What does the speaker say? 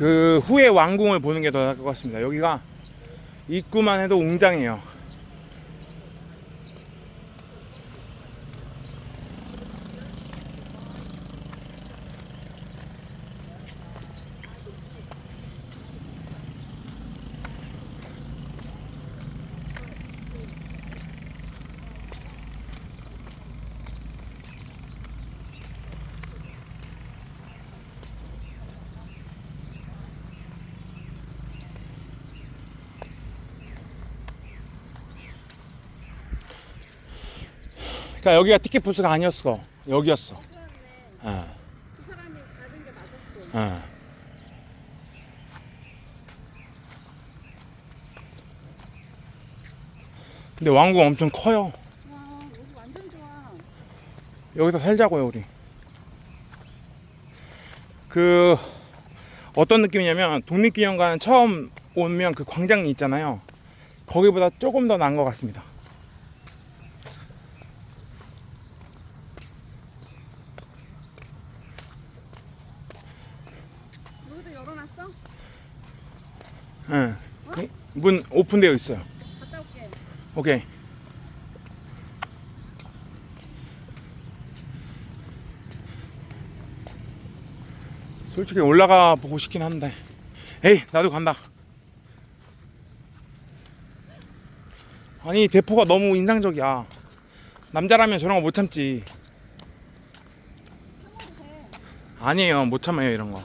그 후에 왕궁을 보는 게 더 나을 것 같습니다. 여기가 입구만 해도 웅장해요. 그러니까 여기가 티켓 부스가 아니었어. 여기였어. 어. 어. 근데 왕궁 엄청 커요. 여기서 살자고요, 우리. 그 어떤 느낌이냐면 독립기념관 처음 오면 그 광장이 있잖아요. 거기보다 조금 더 나은 것 같습니다. 열어놨어? 예. 그, 문 오픈되어 있어요. 갔다 올게. 오케이. 솔직히 올라가 보고 싶긴 한데. 에이, 나도 간다. 아니, 대포가 너무 인상적이야. 남자라면 저런 거 못 참지. 아니에요, 못 참아요, 이런 거.